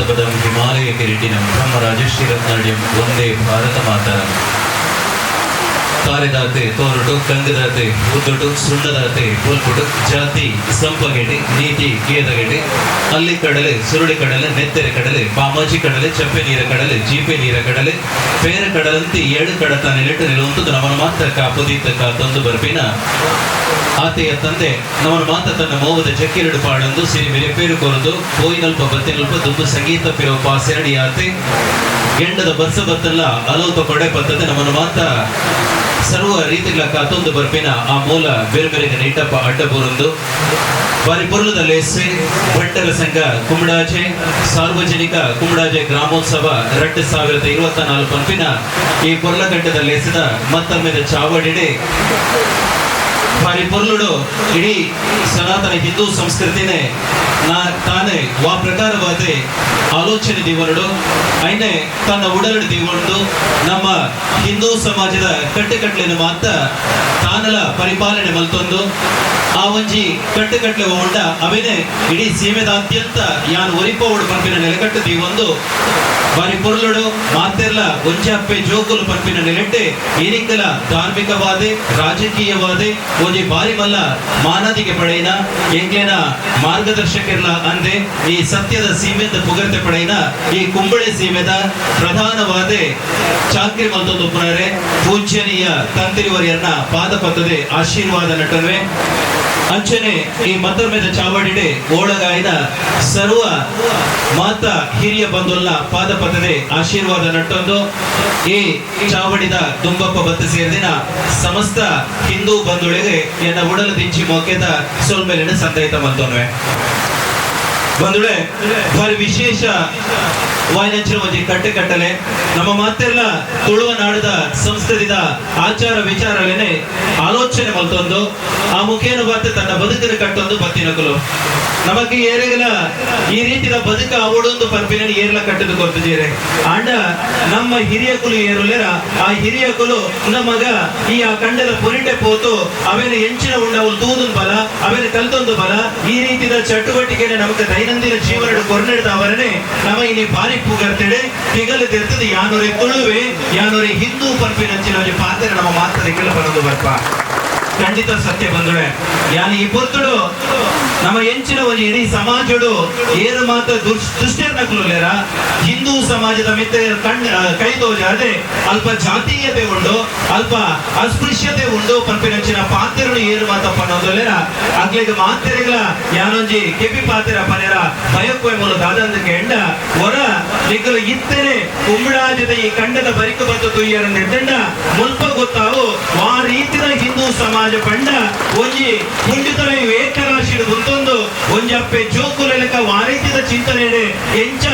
ಪದಂ ಹಿಮಾಲಯ ಕಿರೀಟಿನಂ ಬ್ರಹ್ಮರಾಜಶ್ರೀ ರತ್ನಾಡ್ಯಂ ಒಂದೇ ಭಾರತ ಮಾತರಂ ಕಾರೆದಾತೆ ತೋರುಟು ಕಂಗದಾತೆ ಉದ್ದುಟು ಸುಣ್ಣದಾತೆ ಪುಲ್ಪುಟು ಜಾತಿ ಸಂಪಗೆಡೆ ನೀತಿ ಗೇದಗೆಡೆ ಅಲ್ಲಿ ಕಡಲೆ, ಸುರುಳಿ ಕಡಲೆ, ನೆತ್ತೆರೆ ಕಡಲೆ ಪಾಮಾಜಿ ಕಡಲೆ, ಚಪ್ಪೆ ನೀರ ಕಡಲೆ, ಜೀಪೆ ನೀರ ಕಡಲೆ. ಬೇರೆ ಕಡಲಂತೆ ಏಳು ಕಡತ ನೆಲೆಟ್ಟು ನಿಲ್ಲುವಂಥದ್ದು ನಮ್ಮನ್ನು ಮಾತ್ರ ಕಾಪುದೀತ ತಂದು ಬರ್ಪಿನ. ಆತೆಯ ತಂದೆ ನಮ್ಮನ್ನು ಮಾತ್ರ ತನ್ನ ಮೋವದ ಚಕ್ಕಿರಡು ಪಾಡಂದು ಸಿರಿ ಮೆರೆ ಪೇರು ಕೊರದು ಕೋಯಿನಲ್ಪ ಬತ್ತಿನಲ್ಪ ದುಂಬು ಸಂಗೀತ ಪಿರೋ ಪಾಸೆರಡಿ ಆತೆ. ಗೆಂಡದ ಬರ್ಸ ಬತ್ತಲ್ಲ, ಅಲೋಪ ಕೊಡೆ ಬತ್ತದೆ ನಮ್ಮನ್ನು ಮಾತ್ರ ಸರ್ವ ರೀತಿಗಳ ಕಾತೊಂದು ಬರ್ಪಿನ ಆ ಮೂಲ ಬೇರೆ ಬೇರೆ ನೀಟಪ್ಪ ಅಡ್ಡ ಬೂರೊಂದು ಬಾರಿ ಪುರ್ಲದ ಲೇಸೆ ಬಂಟರ ಸಂಘ ಕುಮಡಾಜೆ, ಸಾರ್ವಜನಿಕ ಕುಮಡಾಜೆ ಗ್ರಾಮೋತ್ಸವ ಎರಡು ಸಾವಿರದ ಇರುವತ್ತ ನಾಲ್ಕು ಪಂಪಿನ ಈ ಪುರ್ಲಗಡ್ಡದ ಲೇಸದ ಮತ್ತೊಮ್ಮೆ ಚಾವಡಿಡೆ ಬಾರಿ ಪೊರ್ಲುಡು ಇಡೀ ಸನಾತನ ಹಿಂದೂ ಸಂಸ್ಕೃತಿನೇ ನಾ ತಾನೇ ವಾ ಪ್ರಕಾರವಾದ ಆಲೋಚನೆ ದೀವನುಡು ಐನೆ ತನ್ನ ಉಡಲಡು ದೀವನುಡು ನಮ್ಮ ಹಿಂದೂ ಸಮಾಜದ ಕಟ್ಟುಕಟ್ಲೆನ ಮಾತ ತಾನಲ ಪರಿಪಾಲನೆ ಮಲ್ತೊಂದು ಆ ಒಂಜಿ ಕಟ್ಟುಕಟ್ಲೆ ಉಂಡ ಅವೇನೆ ಇಡೀ ಸೀಮೆದಾದ್ಯಂತ ಯಾನ್ ಒರಿಪೋಡು ಪಂಪಿನ ನೆಲೆಕಟ್ಟು ದೀವೊಂದು ಬಾರಿ ಪೊರ್ಲುಡು ಮಾತೆರ್ಲ ಒಂಜಪ್ಪೆ ಜೋಗುಲು ಪಂಪಿನ ನೆಲೆಟ್ಟೆ ಏನಿಕ್ಕಲ ಧಾರ್ಮಿಕವಾದೆ ರಾಜಕೀಯವಾದೆ ಒಂಜಿ ಬಾರಿ ಮಲ್ಲ ಮಾನದಿಗೆ ಪಡೆಯಿನ ಎಂಗ್ಲೇನ ಮಾರ್ಗದರ್ಶಕರ್ಲ ಅಂದೆ ಈ ಸತ್ಯದ ಸೀಮೆದ ಪುಗರ್ತೆ ಪಡೆಯಿನ ಈ ಕುಂಬಳೆ ಸೀಮೆದ ಪ್ರಧಾನವಾದೆ ಚಾಕ್ರಿ ಮಲ್ತೊಂದು ಪುನರೆ ಪೂಜ್ಯನೀಯ ತಂತಿರಿವರಿಯನ್ನ ಪಾದ ಆಶೀರ್ವಾದ ನಟನ್ವೆ. ಅಂಚನೆ ಈ ಮತ್ತೊಮ್ಮೆದ ಚಾವಡಿಡೆ ಓಳಗಾಯ್ದ ಸರ್ವ ಮಾತ ಹಿರಿಯ ಬಂಧುಲ್ಲ ಪಾದ ಆಶೀರ್ವಾದ ನಟ್ಟೊಂದು ಈ ಚಾವಡಿದ ದುಂಬಪ್ಪ ಬತ್ತ ಸೇರಿದಿನ ಸಮಸ್ತ ಹಿಂದೂ ಬಂಧುಗಳಿಗೆ ಎನ್ನ ಉಡಲು ದಿಂಚಿ ಮೊಕ್ಕೆದ ಸೋಲ್ಮೇಲಿನ ಸಂತೈತ ಮಂತೊನ್ವೆ ಬಂಧುಳೆ ಭಾರಿ ವಿಶೇಷ ವಾಯನಂಚಿನ ಒಂಜಿ ಕಟ್ಟೆ ಕಟ್ಟಲೆ ನಮ್ಮ ಮಾತೆಲ್ಲ ತುಳುವ ನಾಡದ ಸಂಸ್ಕೃತಿದ ಆಚಾರ ವಿಚಾರಲೇನೆ ಆಲೋಚನೆ ಮಲ್ತೊಂದು, ಆ ಮುಖೇನು ಬಾತೆ ತನ್ನ ಬದುಕಿನ ಕಟ್ಟೊಂದು ಬತ್ತಿನಕಲು ನಮಗೆ ಏರೆಗಲ ಈ ರೀತಿಯ ಬದುಕ ಅವಡೊಂದು ಪರ್ಪಿನ ಏರ್ಲ ಕಟ್ಟದು ಕೊರ್ತಜೀರೆ ಆಂಡ ನಮ್ಮ ಹಿರಿಯ ಕುಲು ಏರುಲೆರ ಆ ಹಿರಿಯ ಕುಲು ನಮಗ ಈ ಆ ಕಂಡದ ಪುರಿಟೆ ಪೋತು, ಅವೇನ ಉಂಡ ಅವಳು ತೂದುನ್ ಬಲ, ಅವೇನ ಕಲ್ತೊಂದು ಬಲ, ಈ ರೀತಿಯ ಚಟುವಟಿಕೆನೆ ನಮಗೆ ದೈನಂದಿನ ಜೀವನ ಕೊರ್ನೆಡ್ದ ಅವರನೆ ನಮ ಇಲ್ಲಿ ಬಾರಿ ಪೂಗರ್ತೆಡೆ ತಿಗಲು ತಿರ್ತದೆ ಯಾನೊರೆ ತುಳುವೆ, ಯಾನೊರೆ ಹಿಂದೂ ಪರ್ಪಿನ ಒಂಜಿ ಪಾತ್ರ ನಮ್ಮ ಮಾತ್ರ ಕೆಲ ಬರೋದು ಬರ್ಪ ಖಂಡಿತ ಸತ್ಯ ಬಂಧುಳೆ ಯಾನ ಈ ಪೊತ್ತುಡು ನಮ್ಮ ಎಂಚಿನ ಒಂದು ಇಡೀ ಸಮಾಜಡು ಏರು ಮಾತ್ರ ದುಷ್ಟರ್ನಕ್ಲುಲೇರ ಹಿಂದೂ ಸಮಾಜದ ಮಿತ್ರ ಕಣ್ ಕೈ ತೋಜಾದೆ ಅಲ್ಪ ಜಾತೀಯತೆ ಉಂಡು. ಅಲ್ಪ ಅಸ್ಪೃಶ್ಯತೆ ಉಂಡು ಪಂಪಿನಂಚಿನ ಪಾತ್ರೆಗಳು ಏರು ಮಾತ ಪನ್ನೋದಲ್ಲೇರ ಆಗ್ಲಿಗೆ ಮಾತ್ರೆಗಳ, ಯಾನೊಂಜಿ ಕೆಪಿ ಪಾತ್ರ ಪನೆರ ಭಯಕ್ಕೆ ಮೂಲ ದಾದಂದಕ್ಕೆ ಎಂಡ ಹೊರ ನಿಗಲು ಇತ್ತನೆ ಕುಂಬಳಾಜದ ಈ ಕಂಡದ ಬರಿಕು ಬತ್ತು ತುಯ್ಯರ ನಿರ್ದಂಡ, ಮುಲ್ಪ ಗೊತ್ತಾವು, ಆ ರೀತಿಯ ಹಿಂದೂ ಸಮಾಜ ಪಂಡ, ಒಂಜಿ ಪುಂಡಿತರ ಏಕರಾಶಿಡು ಗುಂತೊಂದು ಒಂಜಪ್ಪೆ ಜೋಕುಲೆಲಕ ವಾರೀತಿದ ಚಿಂತನೆ ಎಂಚ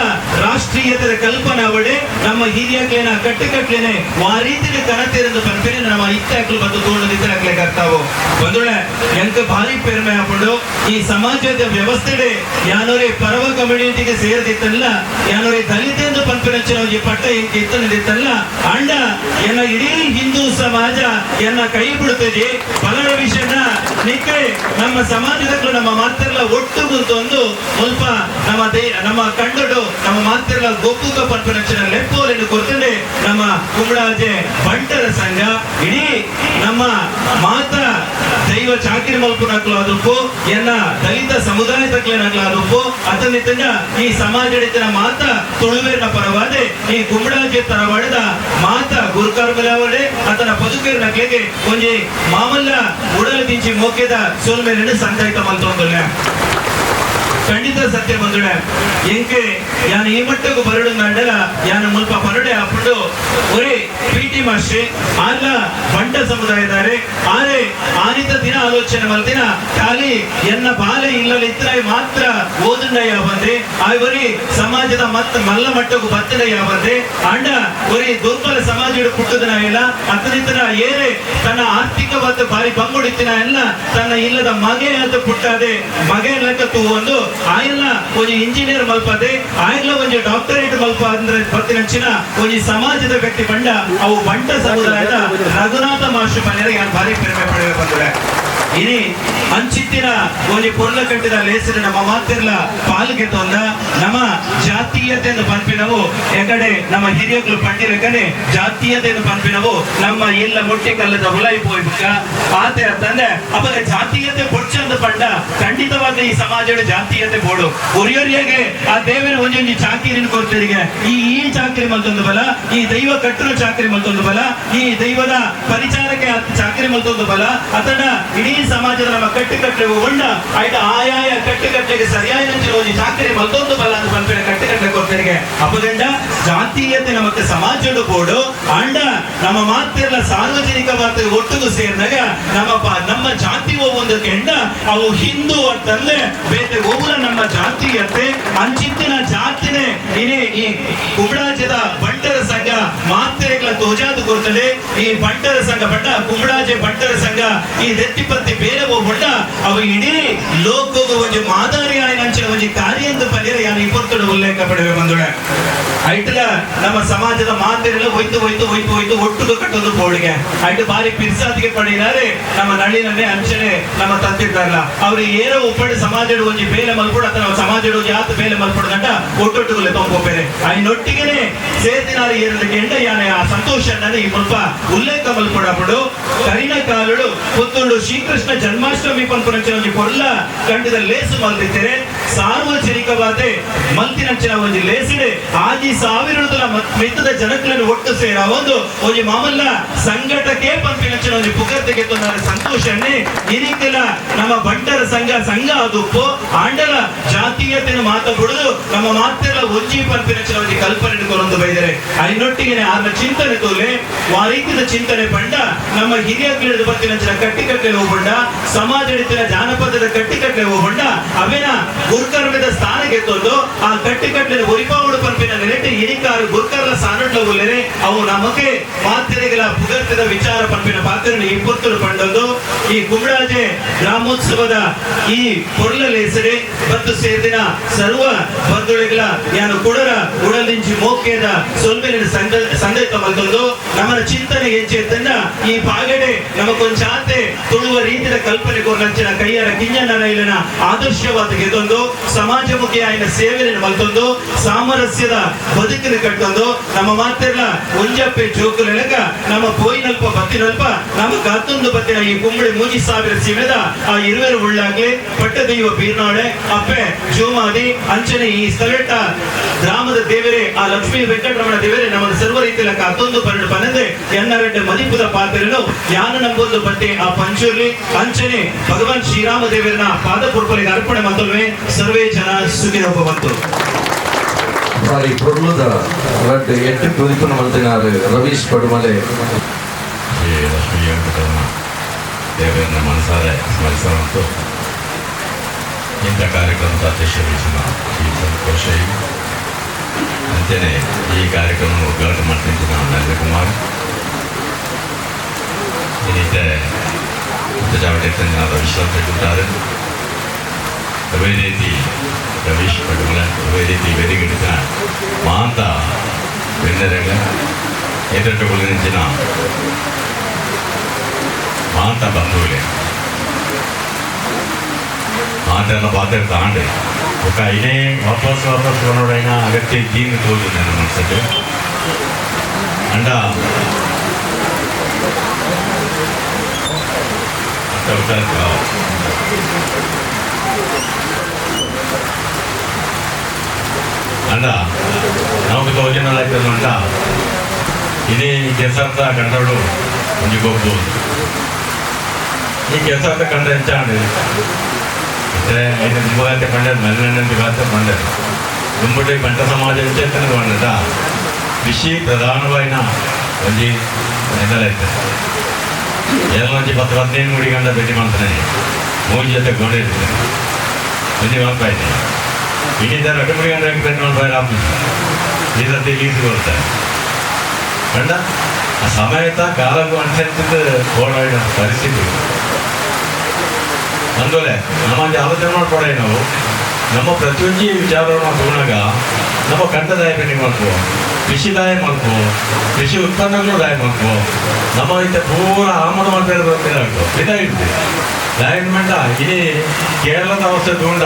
ರಾಷ್ಟ್ರೀಯತೆಯ ಕಲ್ಪನೆ ಅವಡೆ ನಮ್ಮ ಹಿರಿಯಕ್ಲೇನ ಕಟ್ಟುಕಟ್ಲೇನೆ ವಾರೀತಿನ ಕನತಿರಂದು ಪಂಪಿನ ನಮ್ಮ ಇತ್ತಾಕ್ಲು ಬಂದು ತೋಳದಿದ್ದಾಗ್ಲೇ ಕರ್ತಾವು. ಬಂದುಳೆ ಎಂಕ ಭಾರಿ ಪೆರ್ಮೆ ಹಾಕೊಂಡು ಈ ಸಮಾಜದ ವ್ಯವಸ್ಥೆಡೆ ಯಾನೋರೆ ಪರವ ಕಮ್ಯುನಿಟಿಗೆ ಸೇರಿದಿತ್ತಲ್ಲ, ಯಾನೋರೆ ದಲಿತೆಂದು ಪಂಪಿನಂಚಿನ ಈ ಪಟ್ಟ ಎಂಕ ಇತ್ತನಿದಿತ್ತಲ್ಲ, ಅಂಡ ಎನ್ನ ಇಡೀ ಹಿಂದೂ ಸಮಾಜ ಎನ್ನ ಕೈ ಬಿಡುತ್ತದೆ. ಪಲರ ವಿಷಯನ ನಿಕ್ಕೆ ನಮ್ಮ ಸಮಾಜದಕ್ಕೂ ನಮ್ಮ ಮಾತೆಲ್ಲ ಒಟ್ಟು ಗುಂತೊಂದು ಸ್ವಲ್ಪ ನಮ್ಮ ದೇ, ನಮ್ಮ ಕಂಡುಡು ನಮ್ಮ ಮಾತೆಲ್ಲ ಗೊಪ್ಪುಗ ಪಂಪಿನಂಚಿನ ಲೆಪ್ಪೋಲೆಂದು ಕೊರ್ತಂಡೆ ನಮ್ಮ ಕುಂಬಳಾಜೆ ಬಂಟರ ಸಂಘ, ಇಡೀ ನಮ್ಮ ಮಾತ ದೈವ ಚಾಕಿರಿ ಮಲ್ಪುನಕ್ಲು ಅದಕ್ಕೂ ಎನ್ನ ದಲಿತ ಸಮುದಾಯದಕ್ಲೇನಕ್ಲ ಅದನ್ನ ಅತನಿತಂಡ ಈ ಸಮಾಜಡಿತನ ಮಾತ ತುಳುವೇರಿನ ಪರವಾದೆ. ಈ ಕುಂಬಳಾಜೆ ತರ ಹೊಡೆದ ಮಾತ ಗುರುಕರ್ಮಲವಡೆ ಅದನ್ನ ಬದುಕಿನ ನಕ್ಲೆಗೆ ಒಂಜಿ ಮಾಮಲ್ಲ ಉಡಲು ದಿಂಚಿ ಮೋಕೆದ ಸೋಲ್ಮೇಲೆ ಸಂತಾಯಿತ ಮಲ್ತೊಂದುಲ್ಲೆ ಖಂಡಿತ ಸತ್ಯ ಬಂದುಡೆ ಎಂಕೆ ಯಾನ ಈ ಮಟ್ಟಕ್ಕೂ ಬರಡು ನಂಡಲ ಯಾನ ಮುಲ್ಪ ಪರಡೆ ಹಾಕೊಂಡು ಒರೇ ಪಿಟಿ ಮಾಸ್ಟ್ರಿ ಆಲ್ಲ ಬಂಟ ಸಮುದಾಯದಾರೆ ಆರೆ, ಆನಿತ ದಿನ ಆಲೋಚನೆ ಮಲ್ತಿನ, ಖಾಲಿ ಎನ್ನ ಬಾಲೆ ಇಲ್ಲಲಿದ್ರೆ ಮಾತ್ರ ಓದುಂಡಯ್ಯ ಬಂದೆ ಆವರಿ ಸಮಾಜದ ಮತ್ತ ಮಲ್ಲ ಮಟ್ಟಕ್ಕೂ ಬತ್ತಿದ ಬಂದೆ ಅಂಡ ಒರಿ ದುರ್ಬಲ ಸಮಾಜ ಪುಟ್ಟದನ ಇಲ್ಲ ಅತನಿತನ ಏರೆ ತನ್ನ ಆರ್ಥಿಕ ಮತ್ತು ಬಾರಿ ಬಂಗುಡಿತ್ತಿನ ಎಲ್ಲ ತನ್ನ ಇಲ್ಲದ ಮಗೆ ಅಂತ ಪುಟ್ಟದೆ ಮಗೆ ಲೆಕ್ಕ ಒಂದು ಆಯಲ್ಲ కొంచెం ಇಂಜಿನಿಯರ್ ಮಲ್ಪದೆ ಆಯ್ಲ ಒಂಜಿ ಡಾಕ್ಟರೇಟ್ ಮಲ್ಪ ಅಂದ್ರೆ ಬರ್ತಿನಂಚಿನ ಒಂದು ಸಮಾಜದ ವ್ಯಕ್ತಿ ಬಂಡ ಅವು ಬಂಟ ಸಮುದಾಯದ ರಘುನಾಥ ಮಾಸ್ಟರ್ ಮನೆಯ ಭಾರಿ ಪೆರ್ಮೆ ಪಡೆಯಲು ಬಂದ್ರೆ ಇನಿ ಅಂಚಿತ್ತಿನ ಒಂದು ಪೊರ್ಲ ಕಟ್ಟಿದ ಲೇಸಿನ ನಮ್ಮ ಮಾತಿರ್ಲ ಪಾಲ್ಗೆ ತೊಂದ ನಮ್ಮ ಜಾತೀಯತೆಯನ್ನು ಪಂಪಿನವು ಎಕಡೆ ನಮ್ಮ ಹಿರಿಯಗಳು, ಪಂಡಿರ ಕಡೆ ಜಾತೀಯತೆಯನ್ನು ಪಂಪಿನವು ನಮ್ಮ ಇಲ್ಲ ಮೊಟ್ಟೆ ಕಲ್ಲದ ಹುಲಾಯಿ ಪೋಯ್ಬುಕ್ಕ ಆತೆ ಅಂತಂದ್ರೆ ಅವಾಗ ಜಾತೀಯತೆ ಪೊಡ್ಚಂದ ಪಂಡ. ಖಂಡಿತವಾದ ಈ ಸಮಾಜದ ಜಾತೀಯತೆ ಬೋಡು ಒರಿಯೊರಿಯಾಗೆ ಆ ದೇವರ ಒಂದೊಂದು ಚಾಕಿರಿನ ಕೊರ್ತರಿಗೆ. ಈ ಈ ಚಾಕರಿ ಮತ್ತೊಂದು ಬಲ, ಈ ದೈವ ಕಟ್ಟರು ಚಾಕರಿ ಮತ್ತೊಂದು ಬಲ, ಈ ದೈವದ ಪರಿಚಾರಕ್ಕೆ ಚಾಕರಿ ಮತ್ತೊಂದು ಬಲ. ಅತನ ಇಡೀ ಸಮಾಜದ ನಮ್ಮ ಕಟ್ಟುಕಟ್ಟೆ ಉಂಡ ಆಯ್ತು? ಆಯಾಯ ಕಟ್ಟುಕಟ್ಟೆಗೆ ಸರಿಯಾದ ಒಂಜಿ ಚಾಕರಿ ಮತ್ತೊಂದು ಬಲ ಅಂತ ಪಂಪಿನ ಕಟ್ಟುಕಟ್ಟೆ ಕೊಡ್ತಿರಿಗೆ ಅಪಗಂಡ ಜಾತೀಯತೆ ನಮಗೆ ಸಮಾಜದ ಬೋಡು. ಅಂಡ ನಮ್ಮ ಮಾತೆಲ್ಲ ಸಾರ್ವಜನಿಕ ವಾರ್ತೆ ಒಟ್ಟಿಗೂ ಸೇರಿದಾಗ ನಮ್ಮ ನಮ್ಮ ಜಾತಿ ಒಂದು ಕೆಂಡ ಅವು ಹಿಂದೂ ಅಂತಂದ್ರೆ ಬೇರೆ ಒಬ್ಬರ ನಮ್ಮ ಜಾತೀಯತೆ ಅಂಚಿತ್ತಿನ ಜಾತಿನೇ. ಇನೇ ಈ ಕುಂಬಳಾಜದ ಬಂಟರ ಸಂಘ ಮಾತ್ರೆಗಳ ತೋಜಾದು ಕೊಡ್ತದೆ. ಈ ಬಂಟರ ಸಂಘ ಬಂಡ ಕುಂಬಳಾಜೆ ಬಂಟರ ಸಂಘ ಈ ದೆತ್ತಿಪತ್ತಿ ಬೇರೆ ಒಬ್ಬ ಅವು ಇಡೀ ಲೋಕದ ಒಂದು ಮಾದರಿ ಅಂಚಿನ ಒಂದು ಕಾರ್ಯ ಅಂತ ಪರ್ಯಾಯ ಯಾರು ಇಪ್ಪತ್ತು ಉಲ್ಲೇಖ ಪಡೆಯುವ ಬಂದುಳೆ ಐಟ್ಲ ನಮ್ಮ ಸಮಾಜದ ಮಾತೆರೆಲ್ಲ ಹೋಯ್ತು ಹೋಯ್ತು ಹೋಯ್ತು ಹೋಯ್ತು ಒಟ್ಟುದು ಕಟ್ಟೋದು ಬೋಳಿಗೆ ಐಟ್ ಬಾರಿ ಪಿರ್ಸಾದಿಗೆ ಪಡೆಯಿದ್ದಾರೆ ನಮ್ಮ ನಳಿನನ್ನೇ ಅಂಚನೆ ನಮ್ಮ ತಂದಿದ್ದಾರಲ್ಲ ಅವ್ರು ಏನೋ ಒಪ್ಪಡೆ ಸಮಾಜದ ಒಂಜಿ ಬೇಲೆ ಮಲ್ಪಡ, ಅಥವಾ ನಮ್ಮ ಯಾತ ಬೇಲೆ ಮಲ್ಪಡ ಗಂಟ ಒಟ್ಟೊಟ್ಟು ಒಟ್ಟೊಟ್ಟುಗುಲೆ ತೊಂಬೋಪೇರೆ ಐನೊಟ್ಟಿಗೆನೆ ಸೇತಿನಾರಿ ಏರಲಿಕ್ಕೆ ಎಂಡ ಯಾನೆ, ಆ ಸಂತೋಷ ಈ ಮುಲ್ಪ ಉಲ್ಲೇಖ ಮಲ್ಪಡಬಹುದು ಕರಿನ ಕಾಲುಡು ಪುತ್ತುಂಡು ಶ್ರೀಕೃಷ್ಣ ಜನ್ಮಾಷ್ಟಮಿ ಪಂಪುನಂಚಿನ ಒಂಜಿ ಪೊರ್ಲ ಕಂಡದ ಲೇಸು ಮಲ್ದಿದ್ದೇನೆ ಸಾರ್ವಜನಿಕವಾದೆ ಮಂತಿನಂಚಿನ ಒಂದು ಲೇಸಿಡೆ ಆಜಿ ಸಾವಿರದ ಮಿತ್ತದ ಜನಗಳನ್ನು ಒಟ್ಟು ಸೇರ ಒಂದು ಒಂಜಿ ಮಾಮಲ್ಲ ಸಂಘಟಕ್ಕೆ ಪಂಪಿನಂಚಿನ ಒಂದು ಪುಗರ್ತೆಗೆ ತೊಂದರೆ ಈ ರೀತಿಯಲ್ಲ ನಮ್ಮ ಬಂಟರ ಸಂಘ ಸಂಘ ಅದುಪ್ಪು ಆಂಡಲ ಜಾತೀಯತೆಯನ್ನು ಮಾತಾಡುದು ನಮ್ಮ ಮಾತೆಲ್ಲ ಒಂಜಿ ಪಂಪಿನಂಚಿನ ಒಂದು ಕಲ್ಪನೆ ಕೊರೊಂದು ಬೈದರೆ. ಐನೊಟ್ಟಿಗೆ ಆರ್ನ ಚಿಂತನೆ ತೋಲೆ. ಆ ರೀತಿಯ ಚಿಂತನೆ ಬಂಡ ನಮ್ಮ ಹಿರಿಯ ಗಿಡದ ಬರ್ತಿನಂಚಿನ ಕಟ್ಟಿಕಟ್ಟೆ ಹೋಗ್ಬಂಡ ಸಮಾಜ ಹಿಡಿತಿನ ಜಾನಪದದ ಕಟ್ಟಿಕಟ್ಟೆ ಹೊಂಡ ಅವಿನ ಗುರುಕರ್ಮದ ಸ್ಥಾನ ಗೆತ್ತೊಂದು ಆ ಕಟ್ಟಿಕಟ್ಟೆ ಒರಿಪಾವುಡು ಪಂಪಿನ ನೆನೆಟ್ಟು ಇರಿಕಾರು ಗುರ್ಕರ್ಲ ಸಾನಟ್ಲ ಉಲ್ಲೆರೆ ಅವು ನಮಗೆ ಮಾತ್ರೆಗಳ ಪುಗರ್ತದ ವಿಚಾರ ಪಂಪಿನ ಪಾತ್ರ ಇಪ್ಪತ್ತು ಪಂಡೊಂದು ಈ ಕುಮಳಾಜೆ ಗ್ರಾಮೋತ್ಸವದ ಈ ಪೊರ್ಲಲೇಸರೆ ಮತ್ತು ಸೇರಿದ ಸರ್ವ ಬಂಧುಳಿಗಳ ಯಾನು ಕುಡರ ಉಡಲಿಂಜಿ ಮೋಕೆದ ಸೊಲ್ಮೆಲಿನ ಸಂದೇಶ ಸಂದೇತ ನಮ್ಮ ಚಿಂತನೆ ಹೆಚ್ಚೆತ್ತ ಈ ಪಾಗಡೆ ನಮಗೊಂಚಾತೆ ತುಳುವ ರೀತಿಯ ಕಲ್ಪನೆ ಕೊರ್ಲಂಚಿನ ಕೈಯರ ಕಿಂಜನ ರೈಲಿನ ಆದರ್ಶವಾದ ಗೆದ್ದೊಂದು ಸಮಾಜಮುಖಿ ಆಯ್ನ ಸೇವೆಯನ್ನು ಮಲ್ತೊಂದು, ಸಾಮರಸ್ಯದ ಬದುಕಿನ ಕಟ್ಟೊಂದು ನಮ್ಮ ಮಾತೆಲ್ಲ ಒಂಜಪ್ಪೆ ಜೋಕುಲೆಲಕ ನಮ್ಮ ಪೋಯಿನಲ್ಪ ಬತ್ತಿನಲ್ಪ ನಮ್ಮ ಕತ್ತೊಂದು ಬತ್ತಿನ ಈ ಕುಂಬಳಿ ಮೂಜಿ ಸಾವಿರ ಸೀಮೆದ, ಆ ಇರುವೆರು ಉಳ್ಳಾಗ್ಲಿ ಪಟ್ಟದೈವ ಬೀರ್ನಾಳೆ, ಅಪ್ಪೆ, ಜೋಮಾದಿ, ಅಂಚನೆ ಈ ಸ್ಥಳಟ್ಟ ಗ್ರಾಮದ ದೇವರೇ, ಆ ಲಕ್ಷ್ಮೀ ವೆಂಕಟರಮಣ ದೇವರೇ ನಮ್ಮ ಸರ್ವ ರೀತಿಯ ಕತ್ತೊಂದು ಪನ್ನెండు ಪನ್ನದೆ ಎನ್ನರೆಡ್ಡೆ ಮದಿಪುದ ಪಾತ್ರೆಯನ್ನು ಯಾನ ನಂಬೊಂದು ಬತ್ತೆ ಆ ಪಂಚೂರ್ಲಿ ಅಂಚನೆ ಭಗವಾನ್ ಶ್ರೀರಾಮ ದೇವರನ್ನ ಪಾದ ಪುರ್ಪಲಿಗೆ ಅರ್ಪಣೆ ಮತ್ತೊಮ್ಮೆ ಸರ್ವೇ ಜನ ಸುಖಿನ ಬಂತು ಸಾರಿ ಪೊರ್ಲುದ ರಡ್ಡ್ ಎಟ್ಟು ಕುದಿಪನ ಮಲ್ತಿನಾರು ರವೀಶ್ ಪಡುಮಲೆ. ದೇವರನ್ನ ಮನಸಾರೆ ಸ್ಮರಿಸುವಂತು ಇಂಥ ಕಾರ್ಯಕ್ರಮದ ಅಧ್ಯಕ್ಷ ಈ ಸಂತೋಷ ಅಂತೆಯೇ ಈ ಕಾರ್ಯಕ್ರಮ ಉದ್ಘಾಟನೆ ಮಾಡ್ತಿದ್ದ ನರೇಂದ್ರಕುಮಾರ್ ಇನ್ನಿತೆ ಉತ್ತಜಾವಟೆ त्याच्यामध्ये त्यांना रविशांत कुटारन ಅಭಿನೇತಿ ರಮೇಶ್ ಪಡುಮಲ ಅಭಿನೇತಿ ವೆರಿಗಿಡಿದ ಮಾಂತ ಬೆನ್ನರಗ ಎದುರುಗಳು ನಿಂಚಿನ ಮಾಂತ ಬಂಧುಗಳೇ ಮಾತೆಲ್ಲ ಪಾತ್ರ ತಾಂಡೆ ఒక ఇదే వాపస్ వాపస్ కొనడైనా అగత్య దీన్ని తోలుంది అన్న మనసు అంట ప్రభుత్వానికి కావాలి అంట నమకు సౌజన్యాలు అంట ఇది ಕೆಸರ್ದ ಕಂಡಳು ನಿಮಗೊಬ್ಬು ಈ ಕೆಸರ್ದ ಕಂಡ ಹೆಚ್ಚಾಣಿ అంటే ఆయన దివాతే పండారు? మల్లెన్న దివాతే పండారు? ఇంబటి పంట సమాజం చేతను పండట విషయ ప్రధానమైన కొంచెం నిజాలైతే ಎಲ್ಲೊಂದು ಇಪ್ಪತ್ತು ಹದಿನೈದು ಮೂಡಿ ಗಂಟೆ ಭೇಟಿ ಮಾಡ್ತಾನೆ. ಮೂರು ಜೊತೆ ಕೊಂಡಿರ್ತೀನಿ ಭೇಟಿ ಮಾಡ್ತಾ ಇದ್ದೀನಿ ಇಡೀ ಥರ ಎರಡು ಮೂಡಿ ಗಂಟೆ ಭೇಟಿ ಮಾಡ್ತಾ ಇಲ್ಲ ಈ ಸತಿ ಲೀಸ್ ಕೊಡ್ತಾರೆ ಕಂಡ ಆ ಸಮಯತ ಕಾಲಕ್ಕೂ ಅನುಸರಿಸಿದ್ದು ಓಡಾಡಿದ ಪರಿಸ್ಥಿತಿ ಅಂದೋಲೆ ನಮಗೆ ಆಲೋಚನೆ ಮಾಡ್ಕೊಡೇ ನಾವು. ನಮ್ಮ ಪ್ರತಿಯೊಂದು ವಿಚಾರವನ್ನು ತಗೊಂಡಾಗ ನಮ್ಮ ಕಂಠದಾಯ ಭೇಟಿ ಮಾಡ್ಕೋ ಕೃಷಿ ದಾಯ ಮಾಡ್ಕೋ ಕೃಷಿ ಉತ್ಪನ್ನಗಳು ದಾಯ ಮಾಡ್ಕೋ ನಮ್ಮ ಇತ್ತ ಪೂರ ಆಮದು ಮಾಡ್ತಾ ಇದಾಗಿರ್ತದೆ ದಾಯನ್ಮೆಂಟ ಇಡೀ ಕೇರಳದ ಅವಸ್ಥೆ ತಗೊಂಡ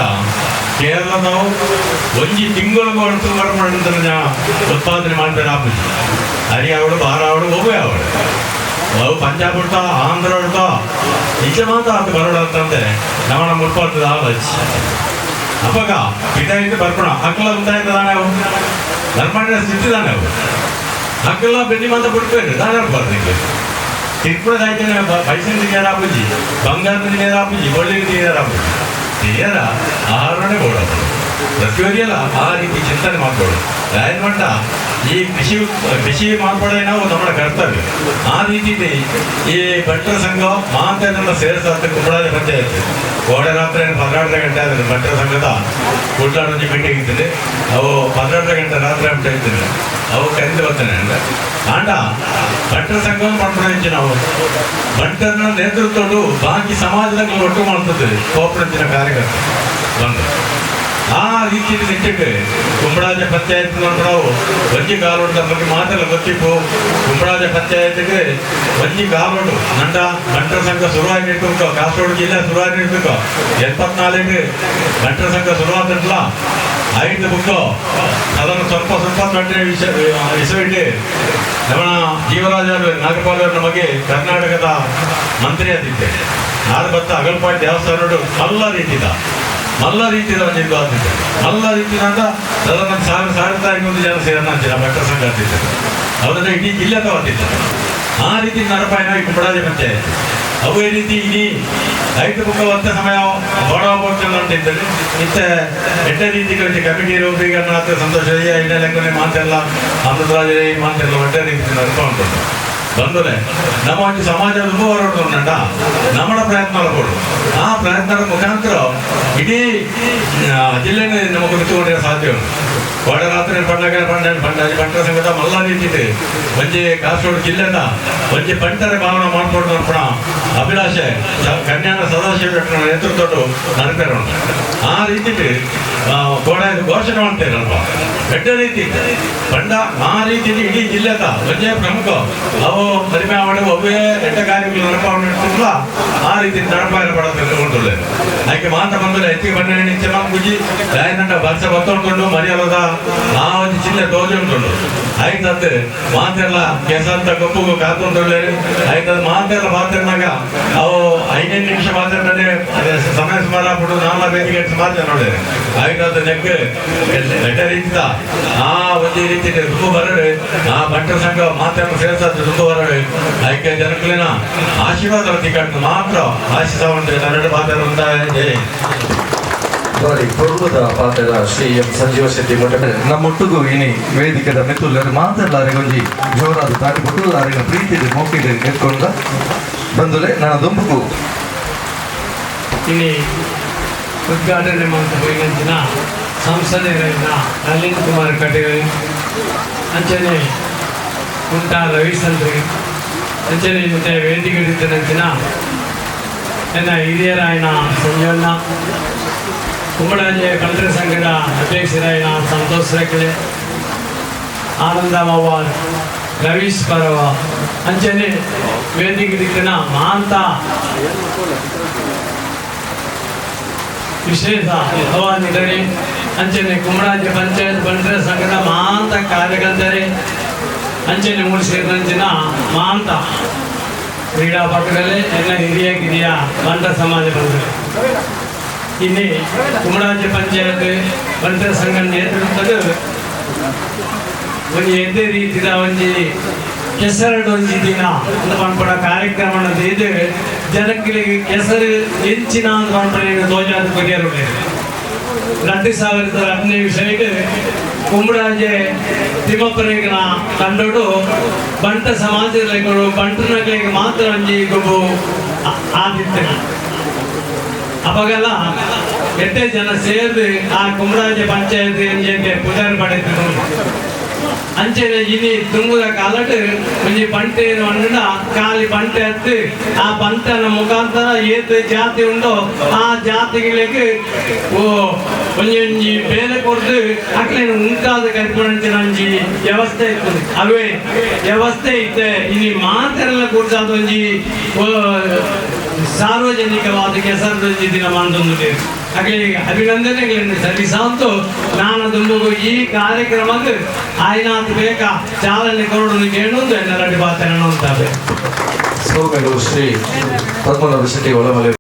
ಕೇರಳ ನಾವು ಒಂಜಿ ತಿಂಗಳು ಹೊರತು ಉತ್ಪಾದನೆ ಮಾಡ್ತಾರೆ ಆಪುಜಿ ಹರಿ ಅವಳು ಬಾರ ಅವಳು ಹೋಗುವೆ ಅವಳು ಅವು ಪಂಜಾಬ್ ಉಡ್ತಾ ಆಂಧ್ರ ಉಡ್ತಾ ನಿಜ ಮಾತ್ರ ಅದು ಬರೋಣ ಅಂತಂದ್ರೆ ನಮ್ಮ ನಮ್ಮ ಉತ್ಪಾದನೆ ಆಲೋಚಿ ಅವಾಗ ಪಿತಾಯಿಂದ ಬರ್ಕೋಣ ಅಕ್ಕಲ ಉಂಟಾಯ್ತು ತಾನೆ ಅವು ಧರ್ಮಣ್ಣ ಸ್ಥಿತಿ ತಾನೆ ಅವು ಅಕ್ಕಲ್ಲ ಬೆನ್ನಿ ಮಾತ ಬಿಡ್ಬೇಕು ತಾನೇ ಬರ್ದು ಹಿಂಗೆ ತಿರ್ಪುರದ ಆಯ್ತಾನೆ ಪೈಸೆ ನೀರು ಆಪುಜಿ ಬಂಗಾರದ ನೀರು ಆಪುಜಿ ಒಳ್ಳೆ ನೀರು ಆಪುಜಿ ನೀರ ಆಹಾರನೇ ಓಡೋದು ಪ್ರತಿಯೊಂದಿಲ್ಲ ಆ ರೀತಿ ಚಿಂತನೆ ಮಾಡ್ಕೊಳ್ಳು ರಾಯಣ್ಣ ಈ ಕೃಷಿ ಕೃಷಿ ಮಾಡ್ಕೊಳ್ಳೋದೇ ನಾವು ನಮ್ಮ ಕರ್ತವ್ಯ. ಆ ರೀತಿ ಈ ಭಟ್ರ ಸಂಘ ಮಾತನ್ನ ಸೇರಿಸ ಕುಂಬಳಾದ ಪಂಚಾಯತ್ ಗೋಡೆ ರಾತ್ರಿ ಪನ್ನೆರಡು ಗಂಟೆ ಆದ್ರೆ ಭಟ್ರ ಸಂಘದ ಕೂಟ್ಲಾಡೋದು ಮೀಟಿಂಗ್ ಇದ್ದೀನಿ ಅವು ಪನ್ನೆರಡು ಗಂಟೆ ರಾತ್ರಿ ಅಂತ ಇರ್ತದೆ ಅವು ಕರೆದು ಬರ್ತಾನೆ ಅಂದ್ರೆ. ಆಂಡ, ಭಟ್ರ ಸಂಘ ಮಾಡ್ಕೊಂಡು ನಾವು? ಭಟ್ರನ ನೇತೃತ್ವಡು ಬಾಕಿ ಸಮಾಜದಲ್ಲಿ ಒಟ್ಟು ಮಾಡ್ತದೆ. ಕೋಪರಂಚಿನ ಕಾರ್ಯಕರ್ತ ಬಂದು. ಆ ರೀತಿ ನಿಟ್ಟಿಗೆ ಕುಂಬಳಾಜ ಪಂಚಾಯತ್ ನಾವು ಒಂಜಿ ಕಾಲೋಡ್ ಬಗ್ಗೆ ಮಾತೆಲ್ಲ ಗೊತ್ತಿಪ್ಪು ಕುಂಬಳಾಜ ಪಂಚಾಯತ್ಗೆ ಒಂಜಿ ಕಾಲೋಡು, ನಂಡ, ಗಂಟರ ಸಂಘ ಶುರುವಾಗಿರ್ಬೇಕು ಕಾಸರಗೋಡು ಜಿಲ್ಲೆ ಶುರುವಾಗಿರ್ಬೇಕು ಎಪ್ಪತ್ನಾಲ್ಕು ಗಂಟರ ಸಂಘ ನಂತರ ಐದು ಬುಕ್ಕು. ಅದನ್ನು ಸ್ವಲ್ಪ ಸ್ವಲ್ಪ ದೊಡ್ಡ ವಿಷಯ ಹೆಸರಿಟ್ಟು ನಮ್ಮ ಜೀವರಾಜ ನಾಗಪಾಲ ನಮಗೆ ಕರ್ನಾಟಕದ ಮಂತ್ರಿ ಆದಿದ್ದೆ ನಾಡು ಬತ್ತ ಅಗಲ್ಪಾಡಿ ದೇವಸ್ಥಾನ ಎಲ್ಲ ರೀತಿದ. ಒಂದು ಅಲ್ಲ ಆದಿದ್ದೆ ಮಲ್ಲ ರೀತಿಯ ಅಂತ ಅದನ್ನ ಸಾವಿರ ಸಾವಿರದ ಐನೂರು ಜನ ಅಂತೀರ ಭಟ್ಟ ಸಂಘ ಅಂತಿದ್ದಾರೆ. ಅವರೆಲ್ಲ ಇಡೀ ಜಿಲ್ಲೆ ತಗೊಂಡಿದ್ದಾರೆ ಆ ರೀತಿ ನರಪಾಯನ ಕುಂಬಳಾಜಿ ಪಂಚಾಯತ್ ಅವು ಈ ರೀತಿ ಇಡೀ ಐದು ಮುಖವಂತ ಒಂದ ಸಮಯ ಬಡ ಹೋಗ್ತದೆ ಅಂತಿದ್ದಾರೆ ಮತ್ತೆ ಎಟ್ಟೆ ರೀತಿ ಕಮಿಟಿ ರೂಪೀಕರಣ ಅಂತ ಸಂತೋಷ ಲೆಕ್ಕನೆ ಮಾತೆಲ್ಲ ಅಮೃತರಾಜರೇ ಮಾತೆಲ್ಲ ಒಟ್ಟೆ ರೀತಿ ನಡ್ಕೊಂಡು ಬಂದರೆ ನಮ್ಮ ಒಂದು ಸಮಾಜದ ಅನುಭವ ಉಂಟ ನಮ್ಮ ಪ್ರಯತ್ನ ಕೊಡು ಆ ಪ್ರಯತ್ನದ ಮುಖಾಂತರ ಇಡೀ ಆ, ಜಿಲ್ಲೆನೇ ನಮ್ಮ ಕುರಿತುಕೊಂಡ್ರೆ ಸಾಧ್ಯ ಉಂಟು ಕೋಡರಾತ್ರಿ ಪಂಡಗ ಪಂಡ ಪಂಡ ಪಂಡ? ಸಂಘದ ಮಲ್ಲ ನಿಂತಿದೆ ಒಂಜಿ ಕಾಸರಗೋಡು ಜಿಲ್ಲೆದ ಒಂಜಿ ಪಂಟರ ಭಾವನೆ ಮಾಡ್ಕೊಂಡು ಅರ್ಪಣ. ಅಭಿಲಾಷೆ ಕನ್ಯಾನ ಸದಾಶಿವ ನೇತೃತ್ವ ಉಂಟು. ಆ ರೀತಿ ಗೋಡ ಘೋಷಣೆ ಮಾಡ್ತೇರಲ್ವ ಬೆಟ್ಟ ರೀತಿ. ಪಂಡ, ಆ ರೀತಿ ಇಡೀ ಜಿಲ್ಲೆದ ಒಂದೇ ಪ್ರಮುಖ ಅವು ಕಡಿಮೆ ಮಾಡಿ ಒಬ್ಬೇ ಎಡ್ಡ ಕಾರ್ಯಗಳು ನಡಪಾವಣೆ ಆ ರೀತಿ ನಡಪಾಯ ಪಡೋದು ಉಂಟುಳ್ಳೆ ಆಕೆ ಬಂದರೆ ಹೆಚ್ಚಿಗೆ ಬಣ್ಣ ನಿಚ್ಚ ಪೂಜಿ ದಾಯನಂಡ ಬರ್ಸ ಬತ್ತೊಂಡ್ಕೊಂಡು ಮರಿಯಲ್ಲದ ಆ ಒಂದು ಚಿಲ್ಲೆ ತೋಜಿ ಉಂಟುಂಡು ಆಯ್ತದ ಮಾತೆಲ್ಲ ಕೆಸಂತ ಕಪ್ಪುಗು ಕಾತೊಂದುಳ್ಳೆ ಆಯ್ತದ ಮಾತೆಲ್ಲ ಮಾತಾಡಿನಾಗ ಅವು ಐದೈದು ನಿಮಿಷ ಮಾತಾಡಿದ್ರೆ ಸಮಯ ಸುಮಾರು ಆಗ್ಬಿಟ್ಟು ನಾಲ್ಕು ಬೇದಿಗೆ ಸುಮಾರು ನೋಡಿ ಆಯ್ತದ ನೆಕ್ ಎಡ್ಡ ರೀತಿದ ಆ ಒಂದು ರೀತಿ ಋತು ಬರಡು ಆ ಭಟ್ರ ಸಂಘ ಮಾತನ್ನು ಸೇರಿಸದ್ದು ಋತು ಬರಡು ಆಯ್ಕೆ ಜನಕ್ಕಲಿನ ಆಶೀರ್ವಾದ ತಿಕ್ಕಟ್ಟು ಮಾತ್ರ ಆಶಿಸ ಉಂಟು ಕನ್ನಡ ಮಾತಾಡುವಂತ ಜೈ ಬಾರಿ ಪಾತ್ರ ಶ್ರೀ ಎಂ ಸಂಜೀವ ಶೆಟ್ಟಿ ಮಠ ನಮ್ಮೊಟ್ಟಿಗೂ ಇನಿ ವೇದಿಕೆದ ಮಿತ್ತುಲ್ಲರು ಮಾತೆಲ್ಲಾರಿಗೆ ಒಂಜಿ ಜೋರಾದ ತಾಟಿ ಕೊಟ್ಟು ಪ್ರೀತಿಯಲ್ಲಿ ಮೋಕಿದೆ ಎತ್ಕೊಂಡ ಬಂದುಲೆ ನನ್ನ ದುಂಬುಕು ಇನಿ ಉದ್ಘಾಟನೆ ಮಾಡ್ತಾ ಹೋಗಿನ ಸಂಸದೆಯರಾಗಿನ ನಳಿನ್ ಕುಮಾರ್ ಕಟೀಲ್, ಅಂಚನೆ ಕುಂಟ ರವಿಚಂದ್ರಿ ಅಂಚನೆ ಮತ್ತೆ ವೇದಿಕೆಡಿದ್ದನಂಚಿನ ನನ್ನ ಹಿರಿಯರಾಯನ ಸಂಜಯಣ್ಣ ಕುಂಬಳಾಜೆ ಕಳ್ಳರ ಸಂಘದ ಅಧ್ಯಕ್ಷರಾಯನ ಸಂತೋಷ್ ರೇಖೆ ಆನಂದ ಮವಾರ್, ರವೀಶ್ ಪರವ ಅಂಚನೆ ವೇದಿಕೆಡಿದ್ದನ ಮಾಂತ ವಿಶೇಷ ಆಹ್ವಾನಿತರೆ ಅಂಚನೆ ಕುಮರಾಜ ಪಂಚಾಯತ್ ಬಂಟರ ಸಂಘದ ಮಾಂತ ಕಾರ್ಯಕರ್ತರೆ. ಅಂಚನೆ ಮೂಡಿಸಿದಂಚಿನ ಮಾಂತ ಕ್ರೀಡಾಪಟುಗಳೇ ಎಲ್ಲ ಹಿರಿಯ ಕಿರಿಯ ಬಂಟ ಸಮಾಜ ಬಂಧುಗಳು ಇಲ್ಲಿ ಕುಮರಾಜ ಪಂಚಾಯತ್ ಬಂಟರ ಸಂಘ ನೇತೃತ್ವದ ಒಂದು ಎದ್ದೆ ರೀತಿಯ ಒಂದು ಕೆಸರಡೊಂಜಿ ದಿನ ಅಂತ ಪಂಪಡ ಕಾರ್ಯಕ್ರಮ ಇದೆ ಜನಕ್ಕೆ ಕೆಸರು ಹೆಂಚಿನ ಅಂತ ಪಂಪಡ ತೋಜಾದ ಕೊರಿಯರು ಎರಡು ಸಾವಿರದ ಹದಿನೈದು ಸೈಡ್ ಕುಂಬಳಾಜೆ ತಿಮ್ಮಪ್ಪರೇಗನ ತಂಡೋಡು ಬಂಟ ಸಮಾಜದ ಬಂಟನಗಳಿಗೆ ಮಾತ್ರ ಅಂಜಿ ಗೊಬ್ಬು ಆದಿತ್ಯನ ಅವಾಗೆಲ್ಲ ಎಷ್ಟೇ ಜನ ಸೇರಿದು ಆ ಕುಮರಾಜ ಪಂಚಾಯತ್ ಎಂಜೆ ಪುನರ್ ಪಡೆದು ಅಂಚೆನೆ ಇನಿ ತುಂಬುದ ಕಾಲಟ್ಟು ಒಂಜಿ ಪಂಟೆ ಅಂಡ ಕಾಲಿ ಪಂಟೆ ಹತ್ತಿ, ಆ ಪಂಟನ ಮುಖಾಂತರ ಏತ್ ಜಾತಿ ಉಂಡೋ ಆ ಜಾತಿಗಳಿಗೆ ಓ, ಒಂಜಿ ಒಂಜಿ ಬೇರೆ ಕೊರ್ದು ಅಕ್ಲೇನು ಉಂಟಾದ ಕಲ್ಪನಂಚಿನಂಜಿ ವ್ಯವಸ್ಥೆ ಇತ್ತು. ಅಲ್ವೇ ವ್ಯವಸ್ಥೆ ಇತ್ತೆ. ಇನಿ ಮಾತೆಲ್ಲ ಕುರಿತಾದ ಒಂಜಿ ಸಾರ್ವಜನಿಕವಾದ ಕೆಸರದೊಂಜಿ ದಿನ ಮಂದೊಂದು ಹಾಗೆ ಅಭಿನಂದನೆಗಳನ್ನು ಸಲ್ಲಿಸಾಂತು ನಾನು ತುಂಬು ಈ ಕಾರ್ಯಕ್ರಮಕ್ಕೆ ಆಯ್ನಾತ್ ಬೇಕಾ? ಚಾಲನೆ ಕೊರಡು ಕೇಳುವುದು ಎನ್ನರಡಿ ಬಾತನ ಅಂತಾರೆ ಸೋಮೆಲು ಶ್ರೀ ಪದ್ಮನಾಭ ಶೆಟ್ಟಿ ಒಳಮಲೆ